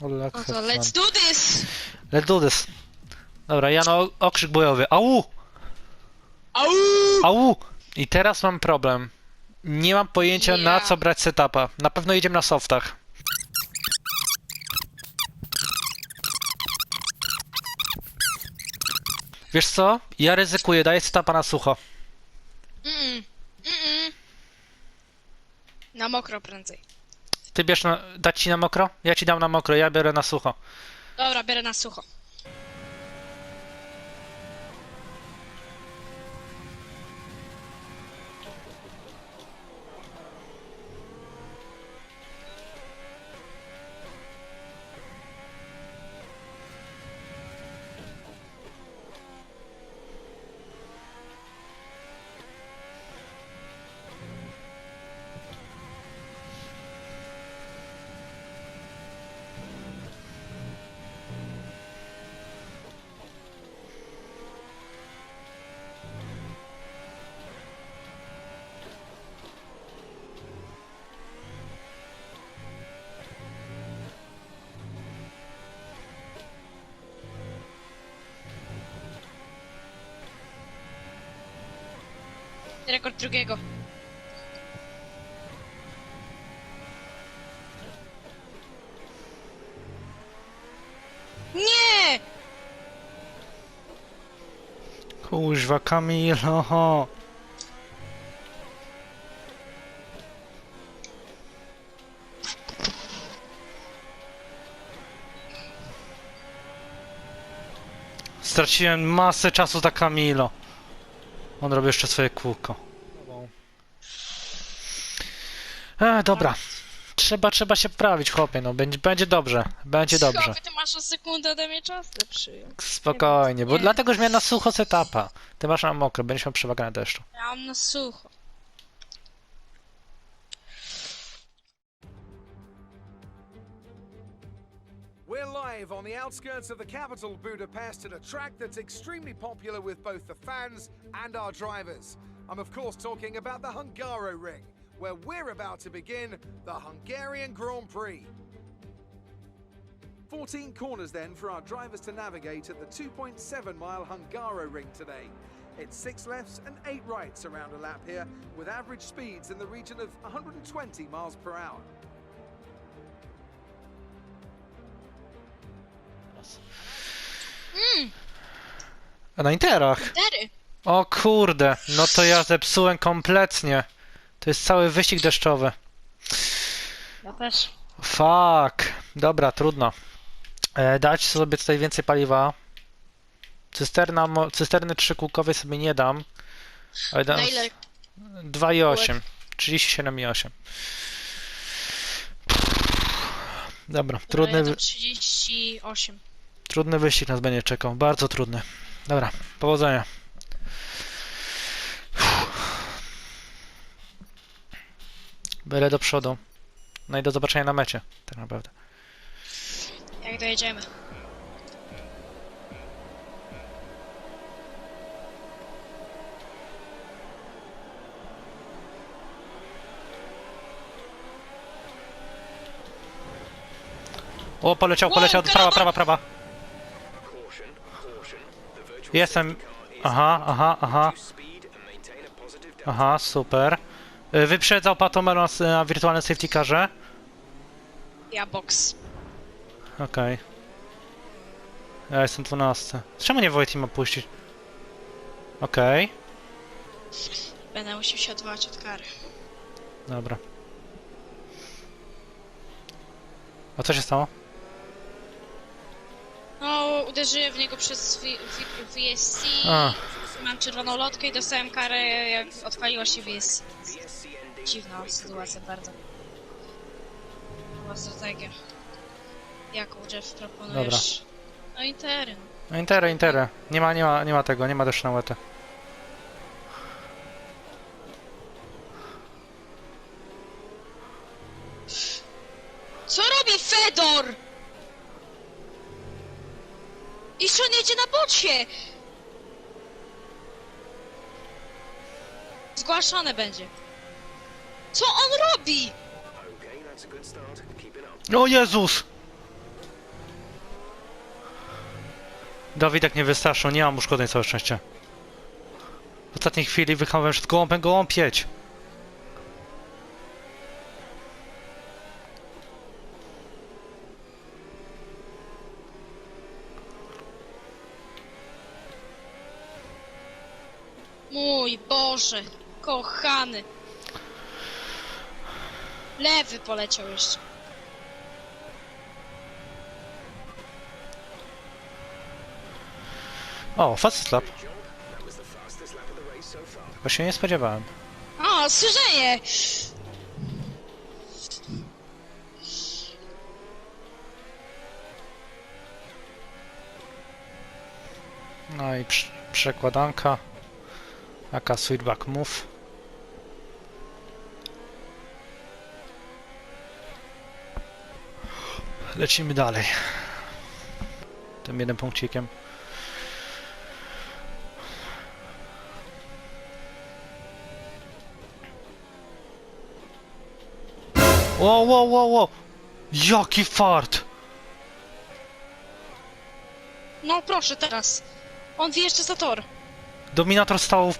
No to let's do this! Let's do this. Dobra, Jano, okrzyk bojowy. Au! Au! Au! I teraz mam problem. Nie mam pojęcia na Ja. co brać setupa. Na pewno jedziemy na softach. Wiesz co? Ja ryzykuję, daję setupa na sucho. Mm, mm, Na mokro prędzej. Ty bierz na, dać ci na mokro? Ja ci dam na mokro, ja biorę na sucho. Dobra, bierę na sucho. Rekord drugiego. Nie! Kuźwa, Kamilo. Straciłem masę czasu za Kamilo. On robi jeszcze swoje kółko. E, dobra. Trzeba, trzeba się wprawić, chłopie, no. Będzie, będzie dobrze. Będzie dobrze. Chłopie, ty masz o sekundę ode mnie czas lepszy. Spokojnie, bo Nie. dlatego, że miałem na sucho setapa. Ty masz na mokro, będziesz miał przewagę na deszczu. Ja mam na sucho. We're live on the outskirts of the capital, Budapest, at a track that's extremely popular with both the fans and our drivers. I'm, of course, talking about the Hungaro Ring, where we're about to begin the Hungarian Grand Prix. 14 corners then for our drivers to navigate at the 2.7 mile Hungaro Ring today. It's six lefts and eight rights around a lap here, with average speeds in the region of 120 miles per hour. A na interach? Cztery. O kurde, no to ja zepsułem kompletnie. To jest cały wyścig deszczowy. Ja też. Fuck. Dobra, trudno. E, dać sobie tutaj więcej paliwa. Cysterna, mo- cysterny trzykółkowej sobie nie dam. Ale dam Na ile? 2,8. 37,8. Dobra, trudny, Ja wy- to 38. trudny wyścig nas będzie czekał. Bardzo trudny. Dobra, powodzenia. Byle do przodu. No i do zobaczenia na mecie, tak naprawdę. Jak dojedziemy. O, poleciał, poleciał. Prawa, prawa, prawa. Jestem. Aha, aha, aha. Aha, super. Y, Wyprzedzał Patomelo na, na wirtualnym safety carze. Ja box. Okej. Ja jestem 12. Czemu nie Wojt ma puścić? Okej, Będę musiał się odwołać od kary. dobra. A co się stało? Uderzyłem w niego przez VSC. Mam czerwoną lotkę i dostałem karę, jak odpaliła się VSC. Dziwna sytuacja bardzo. Była strategia. Jaką Jeff proponujesz? No intery. no. Intere, Intere. Nie ma, nie ma, nie ma tego, nie ma deszczu na łetę. Co robi Fedor? I co on jedzie na bocie? Zgłaszane będzie. Co on robi? O Jezus! Dawidek nie wystraszył, nie mam uszkodzeń całe szczęście. W ostatniej chwili wychowałem przed gołąbem gołąpieć. Mój Boże, kochany. Lewy poleciał jeszcze. O, fast slap. Chyba się nie spodziewałem. O, ostrzeżenie! No i prz- przekładanka. Jaka sweetback move. Lecimy dalej. Tym jednym punkcikiem. Wow, wow, wow, wow! Jaki fart! No proszę teraz. On wjeżdża za tor. Dominator stał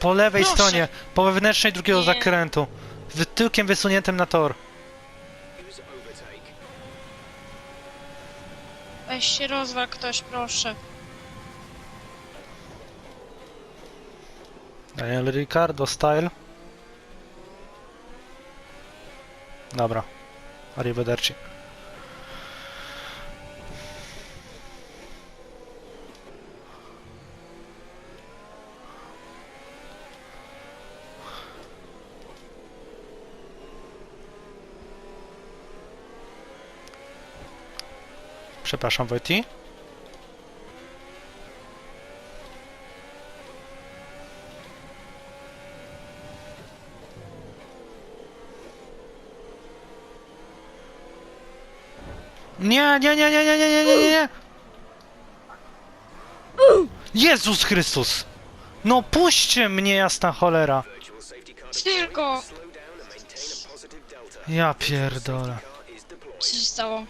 po lewej Proszę. stronie, po wewnętrznej drugiego Nie. zakrętu. Z tyłkiem wysuniętym na tor. Weź się rozwal ktoś, proszę. Daniel Ricardo style. Dobra. Arrivederci. Przepraszam, Wojti. Nie, nie, nie, nie, nie, nie, nie, nie, nie, nie. Jezus Chrystus! No puśćcie mnie, jasna cholera! Tylko! Ja pierdolę. Co się stało?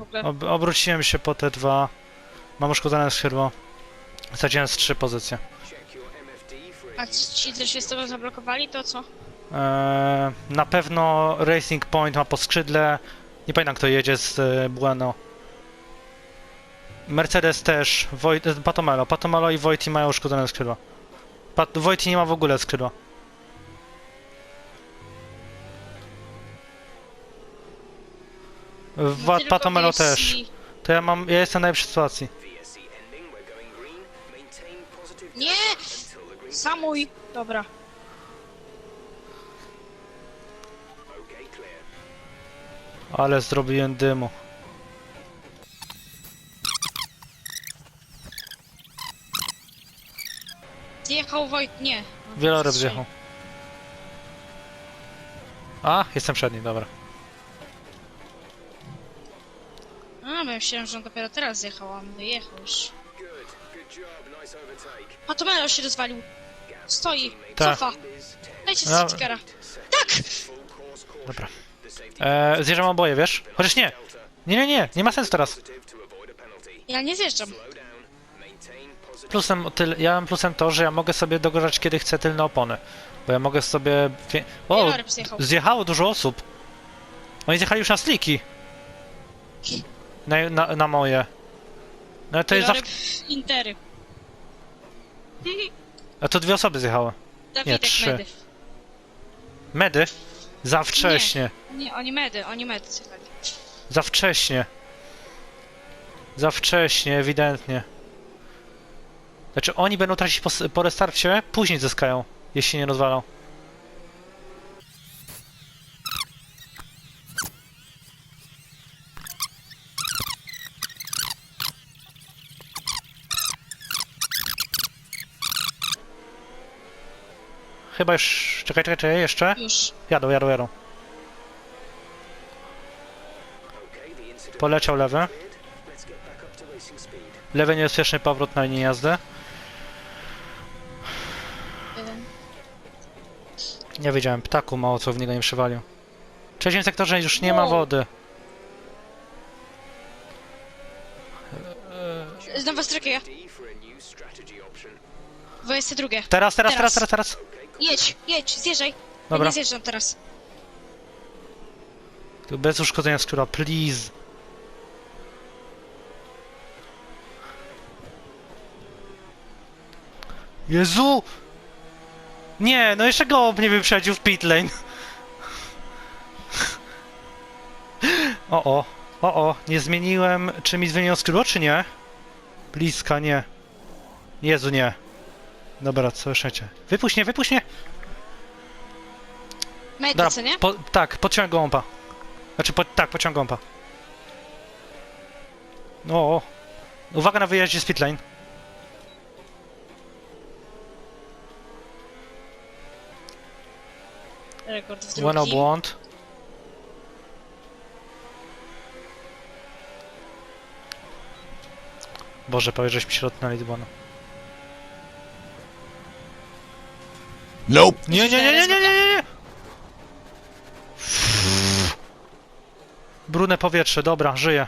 W ogóle. Ob obróciłem się po te dwa. Mam uszkodzone skrzydło. Straciłem z trzy pozycje. A ci, co się z tobą zablokowali, to co? Eee, na pewno Racing Point ma po skrzydle. Nie pamiętam kto jedzie z e, Bueno. Mercedes też. Woj e, Patomelo. Patomelo i Wojti mają uszkodzone skrzydła. Pat Wojti nie ma w ogóle skrzydła. Tylko Patomelo też. To ja mam. Ja jestem w najlepszej sytuacji. Nie! Samuj! Dobra. Ale zrobiłem dymu. Zjechał Wojt... Nie. Wieloryb Strzelił. zjechał. A, jestem przedni, dobra. Myślałem, że on dopiero teraz zjechał, a on wyjechał już. A to Melo się rozwalił. Stoi, Tak. cofa. Dajcie No. stickera. Tak! Dobra. Eee, zjeżdżam oboje, wiesz? Chociaż nie. Nie, nie, nie, nie ma sensu teraz. Ja nie zjeżdżam. Plusem, tyl, ja mam plusem to, że ja mogę sobie dogorzać kiedy chcę tylne opony. Bo ja mogę sobie... O, zjechało dużo osób. Oni zjechali już na sliki. Na, na, na moje. No to jest za... Wieloryb Intery. A to dwie osoby zjechały. Dawidek trzy. medy. Medy? Za wcześnie. Nie, oni medy, oni medy zjechali. Za wcześnie. Za wcześnie, ewidentnie. Znaczy oni będą tracić po, po restarcie, później zyskają, jeśli nie rozwalą. Chyba już... Czekaj, czekaj, czekaj, jeszcze? Już. Jadą, jadą, jadą. Poleciał lewy. Lewy niebezpieczny powrót na linię jazdy. Nie wiedziałem, ptaku mało co w niego nie przywalił. W trzecim sektorze już nie ma wody. Znam was drugiego. 22. Teraz, teraz, teraz, Teraz. teraz, teraz. Jedź, jedź, zjeżdżaj. Dobra. Ja nie zjeżdżam teraz. Tu bez uszkodzenia skóra, please. Jezu! Nie, no jeszcze go mnie wyprzedził w pit lane. O, o, o, o, nie zmieniłem, czy mi zmieniło skrzydło, czy nie? Bliska, nie. Jezu, nie. Dobra, co jeszcze? Wypuść mnie, wypuść mnie! Medy, co nie? po, tak, podciąg gąba. Znaczy, po, tak, pociąg gąba. No, o. uwaga na wyjeździe z pitlane. Rekord w drugi. błąd. Boże, powiedz, żeśmy się lotnęli z Nope. Nie, nie, nie, nie, nie, nie, nie, nie! Brudne powietrze, dobra, żyję.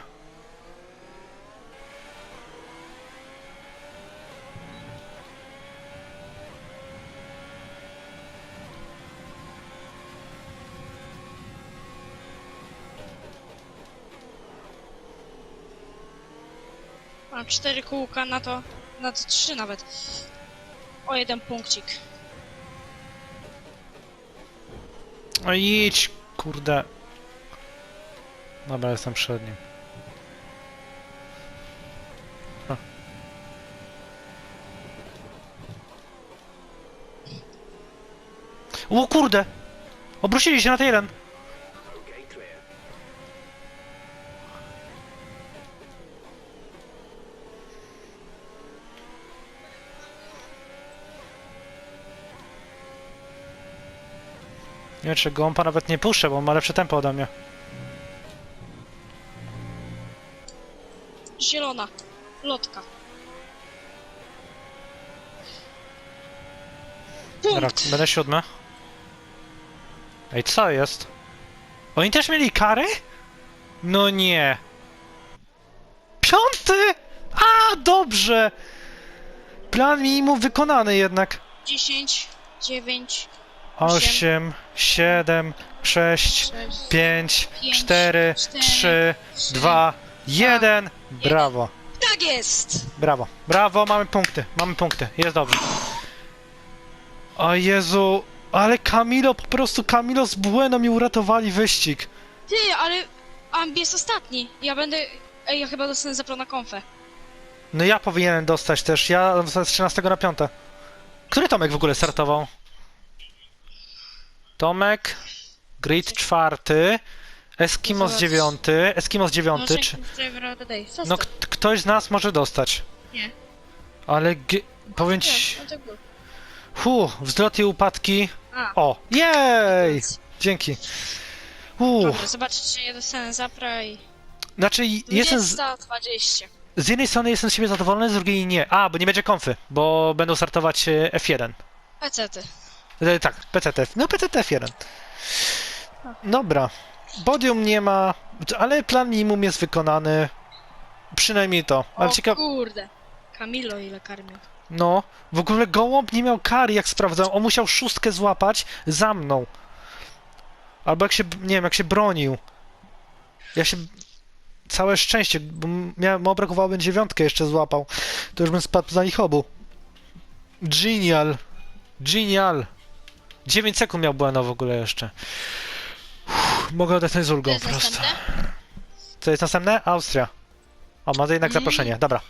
Mam cztery kółka na to, na to trzy nawet. O jeden punkcik. No idź, kurde. Dobra, jestem przed nim. O kurde! Obrócili się na jeden. Nie wiem, czy gąpa nawet nie puszczę, bo on ma lepsze tempo ode mnie. Zielona. Lotka. Dobra, Punkt! będę siódmy. Ej, co jest? Oni też mieli kary? No nie. Piąty! A, dobrze! Plan minimum wykonany jednak. 10, 9, Osiem, siedem, sześć, 6. pięć, Pięć, cztery, cztery, trzy, trzy, dwa, jeden. Brawo, Tak jest! brawo, brawo, mamy punkty, mamy punkty, jest dobrze. O Jezu, ale Camilo, po prostu Camilo z Bueno mi uratowali wyścig. Ty, ale Ambi jest ostatni. Ja będę... Ej, ja chyba dostanę zapro na konfę. No ja powinienem dostać też, ja dostałem z 13 na 5. Który Tomek w ogóle startował? Tomek, Grid czwarty, Eskimos dziewiąty, Eskimos dziewiąty, czy... No k- ktoś z nas może dostać. Nie. Ale g- powiem ci... Był. Hu, wzloty i upadki. A, O, jej! Dzięki. Uh, dobra, zobaczcie, ja dostanę zapra i... znaczy jestem z, 20. z jednej strony jestem z siebie zadowolony, z drugiej nie. A, bo nie będzie konfy, bo będą startować e, F1. Pecety. E, tak, PCTF. No PCT F1. Dobra. Podium nie ma, ale plan minimum jest wykonany. Przynajmniej to. Ale o ciekawe. kurde. Kamilo ile karmił. No, w ogóle gołąb nie miał kary, jak sprawdzałem. On musiał szóstkę złapać za mną. Albo jak się, nie wiem, jak się bronił. Ja się... Całe szczęście, bo miałem, mu brakowało dziewiątkę jeszcze złapał. To już bym spadł za nich obu. Genial. Genial. 9 sekund miał Bueno w ogóle jeszcze. Uff, mogę odetchnąć z To ulgą jest po prostu. następne? Co jest następne? Austria. O, ma to jednak Mm. zaproszenie. Dobra.